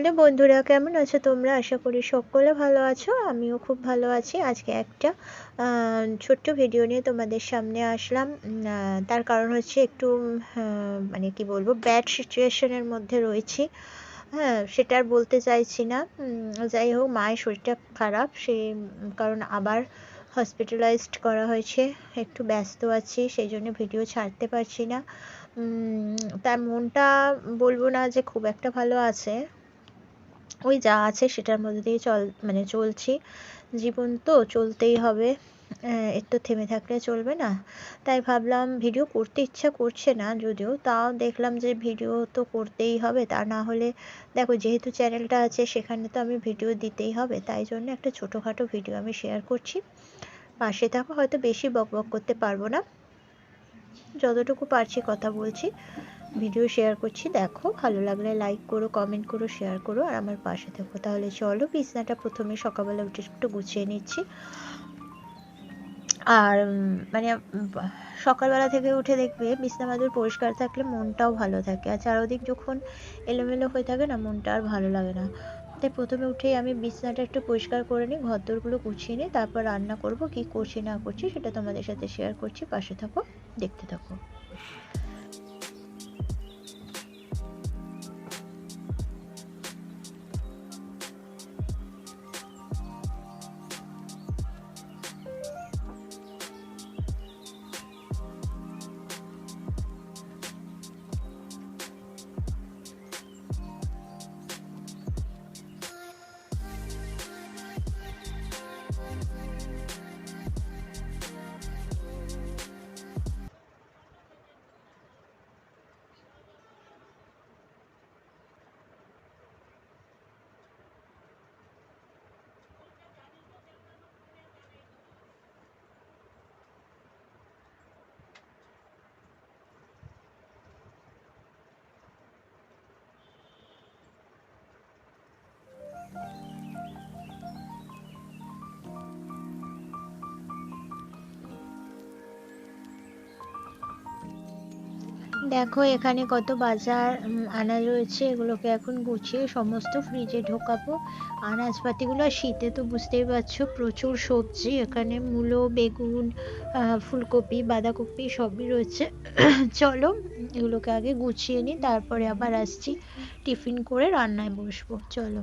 Hello বন্ধুরা কেমন আছো তোমরা? আশা করি সকলে ভালো আছো আমিও খুব ভালো আছি। আজকে একটা ছোট্ট ভিডিও নিয়ে তোমাদের সামনে আসলাম। তার কারণ হচ্ছে একটু আহ, মানে কি বলব ব্যাড সিচুয়েশনের মধ্যে রয়েছি। হ্যাঁ সেটা আর বলতে চাইছি না। যাই হোক মায়ের শরীরটা খারাপ উম, কারণ আবার হসপিটালাইজড করা হয়েছে। একটু ব্যস্ত আছি সেই জন্য ভিডিও ছাড়তে পারছি না। তার মনটা বলব না যে খুব একটা ভালো আছে। ওই যা আছে সেটার মধ্যে দিয়ে চল মানে চলছি। জীবন তো চলতেই হবে। আহ, একটু থেমে থাকলে চলবে না। তাই ভাবলাম ভিডিও করতে ইচ্ছা করছে না যদিও তাও দেখলাম যে ভিডিও তো করতেই হবে। তা না হলে দেখো যেহেতু চ্যানেলটা আছে সেখানে তো আমি ভিডিও দিতেই হবে। তাই জন্য একটা ছোটোখাটো ভিডিও আমি শেয়ার করছি। পাশে থাকো হয়তো বেশি বক বক করতে পারব না। যতটুকু পারছি কথা বলছি। ভিডিও শেয়ার করছি, দেখো। ভালো লাগলে লাইক করো কমেন্ট করো শেয়ার করো, আর আমার পাশে থাকো। তাহলে চলো, বিছনাটা প্রথমে সকালবেলা উঠে একটু গুছিয়ে নিচ্ছি। আর মানে সকালবেলা থেকে উঠে দেখবে বিছনা মাদুর পরিষ্কার থাকলে মনটাও ভালো থাকে। আর চারদিক যখন এলোমেলো হয়ে থাকে না, মনটা আর ভালো লাগে না। তাই প্রথমে উঠেই আমি বিছনাটা একটু পরিষ্কার করে নিই, ঘরদোরগুলো গুছিয়ে নিই, তারপর রান্না করব, কি করছি না করছি সেটা তোমাদের সাথে শেয়ার করছি। পাশে থাকো, দেখতে থাকো। দেখো, এখানে কত বাজার আনা রয়েছে, এগুলোকে এখন গুছিয়ে সমস্ত ফ্রিজে ঢোকাবো। আনাজপাতিগুলো শীতে তো বুঝতেই পারছ, প্রচুর সবজি, এখানে মূলো, বেগুন ফুলকপি, বাঁধাকপি সবই রয়েছে। চলো, এগুলোকে আগে গুছিয়ে নিই, তারপরে আবার আসছি, টিফিন করে রান্নায় বসবো। চলো।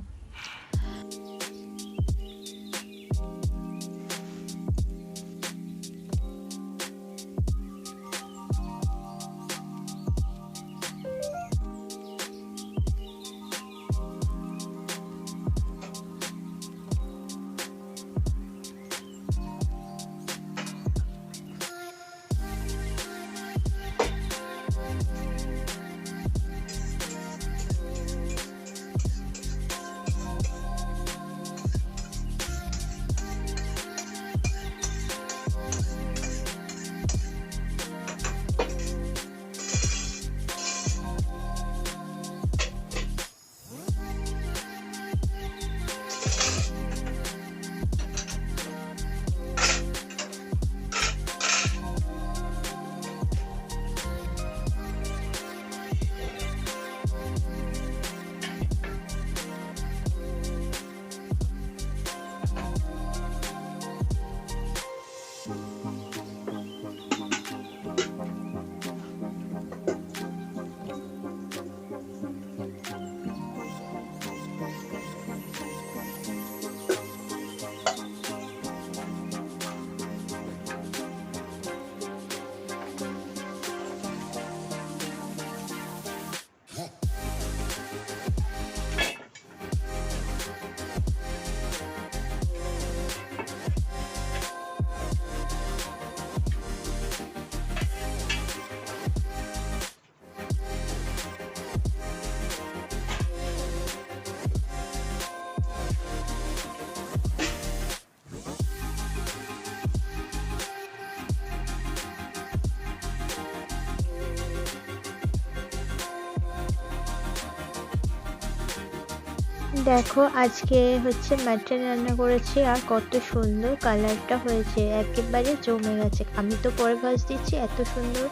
দেখো, আজকে হচ্ছে মাটন রান্না করেছি আর কত সুন্দর কালারটা হয়েছে, একেবারে জমে গেছে। আমি তো পরে ভাজ দিচ্ছি, এত সুন্দর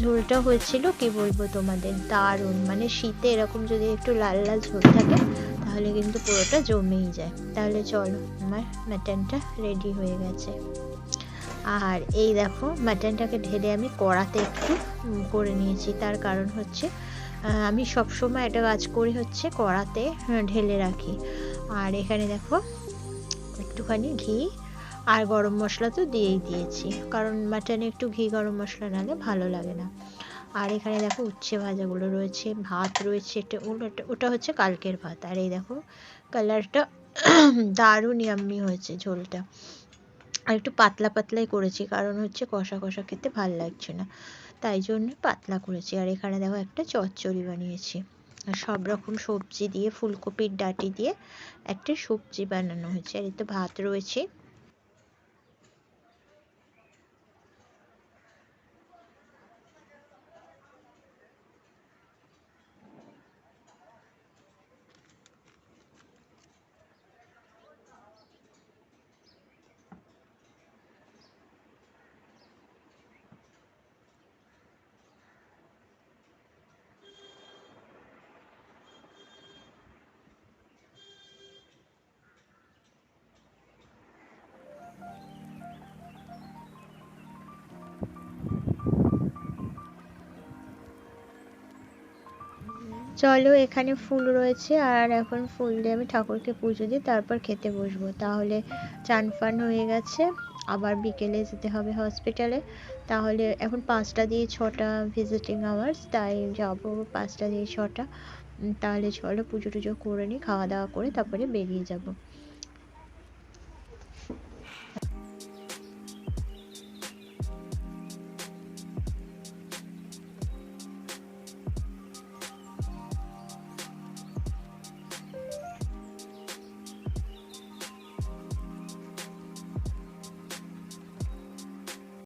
ঝোলটা হয়েছিল, কি বলব তোমাদের? দারুণ মানে শীতে এরকম যদি একটু লাল লাল ঝোল থাকে, তাহলে কিন্তু পুরোটা জমেই যায়। তাহলে চলো, আমার মাটনটা রেডি হয়ে গেছে। আর এই দেখো, মাটনটাকে ঢেলে আমি কড়াতে একটু করে নিয়েছি। তার কারণ হচ্ছে আমি সবসময় একটা কাজ করি হচ্ছে কড়াতে ঢেলে রাখি। আর এখানে দেখো, একটুখানি ঘি আর গরম মশলা তো দিয়েই দিয়েছি। কারণ মাটনে একটু ঘি গরম মশলা নালে ভালো লাগে না। আর এখানে দেখো উচ্ছে ভাজাগুলো রয়েছে, ভাত রয়েছে, এটা ওটা হচ্ছে কালকের ভাত। আর এই দেখো, কালারটা দারুণ ইয়াম্মি হয়েছে ঝোলটা। আর একটু পাতলা পাতলাই করেছি, কারণ হচ্ছে কষা কষা খেতে ভালো লাগছে না। তাই জন্য পাতলা করেছি। আর এখানে দেখো একটা চচ্চড়ি বানিয়েছি। আর সব রকম সবজি দিয়ে, ফুলকপির ডাঁটি দিয়ে একটা সবজি বানানো হয়েছে। আর এতে ভাত রয়েছে। চলো, এখানে ফুল রয়েছে, আর এখন ফুল দিয়ে আমি ঠাকুরকে পুজো দিই, তারপর খেতে বসবো। তাহলে চান ফান হয়ে গেছে, আবার বিকেলে যেতে হবে হসপিটালে তাহলে এখন পাঁচটা দিয়ে ছটা ভিজিটিং আওয়ার্স তাই যাব পাঁচটা দিয়ে ছটা। তাহলে চলো পুজো টুজো করে নিই, খাওয়া দাওয়া করে তারপরে বেরিয়ে যাব।